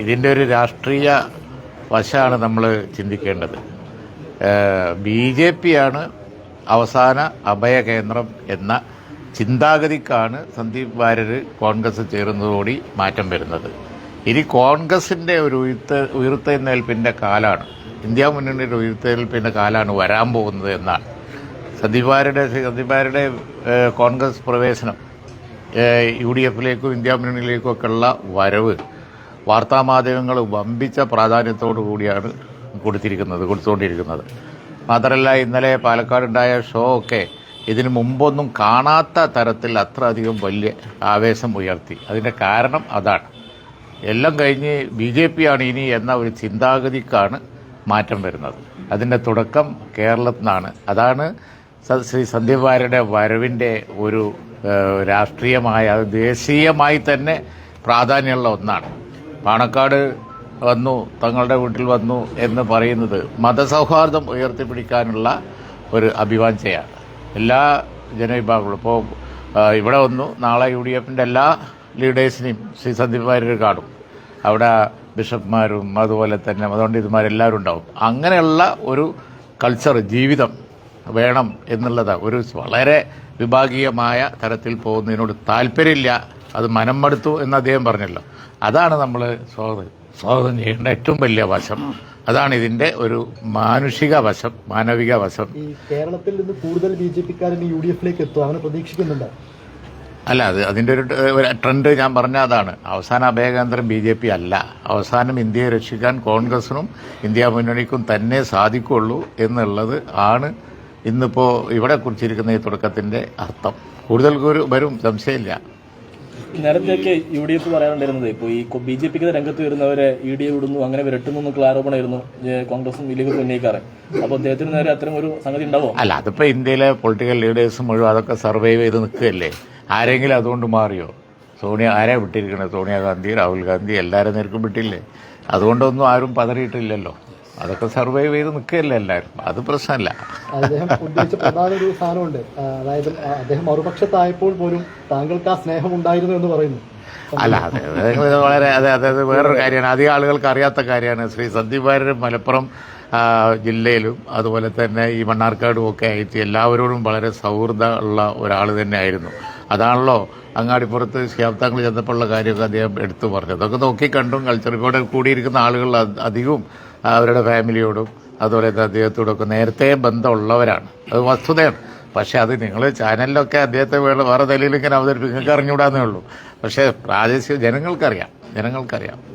ഇതിന്റെ ഒരു രാഷ്ട്രീയ വശമാണ് നമ്മൾ ചിന്തിക്കേണ്ടത്. ബി ജെ പി ആണ് അവസാന അഭയകേന്ദ്രം എന്ന ചിന്താഗതിക്കാണ് സന്ദീപ് വാര്യർ കോൺഗ്രസ് ചേരുന്നതോടി മാറ്റം വരുന്നത്. ഇനി കോൺഗ്രസിന്റെ ഒരു ഉയർത്ത ഉയർത്തെഴുന്നേൽപ്പിന്റെ കാലാണ് ഇന്ത്യ മുന്നണിയുടെ ഉയർത്തെഴുന്നേൽപ്പിന്റെ കാലാണ് വരാൻ പോകുന്നത് എന്നാണ്. സന്ദീപ് വാര്യരുടെ സന്ദീപ് വാര്യരുടെ കോൺഗ്രസ് പ്രവേശനം യു ഡി എഫിലേക്കും ഇന്ത്യ മുന്നണിയിലേക്കും ഒക്കെയുള്ള വരവ് വാർത്താമാധ്യമങ്ങൾ വമ്പിച്ച പ്രാധാന്യത്തോടു കൂടിയാണ് കൊടുത്തിരിക്കുന്നത് കൊടുത്തുകൊണ്ടിരിക്കുന്നത്. മാത്രമല്ല ഇന്നലെ പാലക്കാടുണ്ടായ ഷോ ഒക്കെ ഇതിനു മുമ്പൊന്നും കാണാത്ത തരത്തിൽ അത്ര അധികം വലിയ ആവേശം ഉയർത്തി. അതിന്റെ കാരണം അതാണ്. എല്ലാം കഴിഞ്ഞ് ബി ജെ പി ആണ് ഇനി എന്ന ഒരു ചിന്താഗതിക്കാണ് മാറ്റം വരുന്നത്. അതിന്റെ തുടക്കം കേരളത്തിൽ നിന്നാണ് അതാണ് ശ്രീ സന്ദീപ് വരവിന്റെ ഒരു രാഷ്ട്രീയമായ ദേശീയമായി തന്നെ പ്രാധാന്യമുള്ള ഒന്നാണ്. പാണക്കാട് വന്നു തങ്ങളുടെ വീട്ടിൽ വന്നു എന്ന് പറയുന്നത് മതസൗഹാർദ്ദം ഉയർത്തിപ്പിടിക്കാനുള്ള ഒരു അഭിവാഞ്ചയാണ് എല്ലാ ജനവിഭാഗങ്ങളും. ഇപ്പോൾ ഇവിടെ വന്നു. നാളെ യു ഡി എഫിന്റെ എല്ലാ ലീഡേഴ്സിനെയും ശ്രീ സന്ദീപ് വാര്യർ കാണും. അവിടെ ബിഷപ്പ്മാരും അതുപോലെ തന്നെ മതപണ്ഡിതന്മാരെല്ലാവരും ഉണ്ടാവും. അങ്ങനെയുള്ള ഒരു കൾച്ചർ ജീവിതം വേണം എന്നുള്ളത് ഒരു വളരെ വിഭാഗീയമായ തരത്തിൽ പോകുന്നതിനോട് താല്പര്യമില്ല അത് മനം മടുത്തു എന്ന് അദ്ദേഹം പറഞ്ഞല്ലോ. അതാണ് നമ്മൾ സ്വാഗതം. സ്വാഗതം ചെയ്യേണ്ട ഏറ്റവും വലിയ വശം. അതാണ് ഇതിന്റെ ഒരു മാനുഷിക വശം മാനവിക വശം. ഈ കേരളത്തിൽ നിന്ന് കൂടുതൽ ബി ജെ പിക്കാരൻ യു ഡി എഫിലേക്ക് എത്തും അവനെ പ്രതീക്ഷിക്കുന്നുണ്ട്. അല്ല അത് അതിന്റെ ഒരു ട്രെൻഡ് ഞാൻ പറഞ്ഞ അതാണ്. അവസാന അഭയകേന്ദ്രം ബി ജെ പി അല്ല. അവസാനം ഇന്ത്യയെ രക്ഷിക്കാൻ കോൺഗ്രസിനും ഇന്ത്യ മുന്നണിക്കും തന്നെ സാധിക്കുള്ളൂ എന്നുള്ളത് ആണ് ഇന്നിപ്പോൾ ഇവിടെ കുറിച്ചിരിക്കുന്ന ഈ തുടക്കത്തിന്റെ അർത്ഥം. കൂടുതൽ ഒരു വരും സംശയമില്ല. നേരത്തെയൊക്കെ യു ഡി എഫ് പറയാനുണ്ടായിരുന്നത് ഇപ്പോൾ ഈ ബി ജെ പിക്ക് രംഗത്ത് വരുന്നവരെ ഇ ഡി എ വിടുന്നു അങ്ങനെ വിരട്ടുന്നു എന്നൊക്കെ ആരോപണമായിരുന്നു കോൺഗ്രസും ലീഗൊക്കെ ഉന്നയിക്കാറ്. അപ്പോൾ അദ്ദേഹത്തിന് നേരെ അത്തരം ഒരു സംഗതി ഉണ്ടാവോ? അല്ല അതിപ്പോ ഇന്ത്യയിലെ പൊളിറ്റിക്കൽ ലീഡേഴ്സ് മുഴുവൻ അതൊക്കെ സർവൈവ് ചെയ്ത് നിൽക്കുകയല്ലേ? ആരെങ്കിലും അതുകൊണ്ട് മാറിയോ? സോണിയ ആരാ വിട്ടിരിക്കണേ? സോണിയാഗാന്ധി രാഹുൽ ഗാന്ധി എല്ലാവരും നേർക്കും വിട്ടില്ലേ? അതുകൊണ്ടൊന്നും ആരും പതറിയിട്ടില്ലല്ലോ. അതൊക്കെ സർവൈവ് ചെയ്ത് നിൽക്കുകയല്ലേ എല്ലാവരും? അത് പ്രശ്നമല്ല. അദ്ദേഹം ഉദ്ദേശിച്ച പ്രധാന ഒരു സാധനമുണ്ട്. അതായത് അദ്ദേഹം മറുപക്ഷത്തായപ്പോൾ പോലും താങ്കൾക്ക് ആ സ്നേഹം ഉണ്ടായിരുന്നു എന്ന് പറയുന്നു. അല്ല അതെ വളരെ അതെ അതായത് വേറൊരു കാര്യമാണ്. അധികം ആളുകൾക്ക് അറിയാത്ത കാര്യമാണ്. ശ്രീ സന്ദീപ് വാര്യർ മലപ്പുറം ജില്ലയിലും അതുപോലെ തന്നെ ഈ മണ്ണാർക്കാടും ഒക്കെ ആയിട്ട് എല്ലാവരോടും വളരെ സൗഹൃദ ഉള്ള ഒരാൾ തന്നെയായിരുന്നു. അതാണല്ലോ അങ്ങാടിപ്പുറത്ത് ശാബ്ദങ്ങൾ ചെന്നപ്പോഴുള്ള കാര്യമൊക്കെ അദ്ദേഹം എടുത്തു പറഞ്ഞത്. അതൊക്കെ നോക്കി കണ്ടും കൾച്ചർ ഇവിടെ കൂടിയിരിക്കുന്ന ആളുകൾ അധികവും അവരുടെ ഫാമിലിയോടും അതുപോലെ തന്നെ അദ്ദേഹത്തോടൊക്കെ നേരത്തെ ബന്ധമുള്ളവരാണ്. അത് വസ്തുതയാണ്. പക്ഷെ അത് നിങ്ങൾ ചാനലിലൊക്കെ അദ്ദേഹത്തെ വേണം വേറെ നിലയിൽ ഇങ്ങനെ അവതരിപ്പിക്കും നിങ്ങൾക്ക് അറിഞ്ഞുകൂടാന്നേ ഉള്ളൂ. പക്ഷേ പ്രാദേശിക ജനങ്ങൾക്കറിയാം. ജനങ്ങൾക്കറിയാം.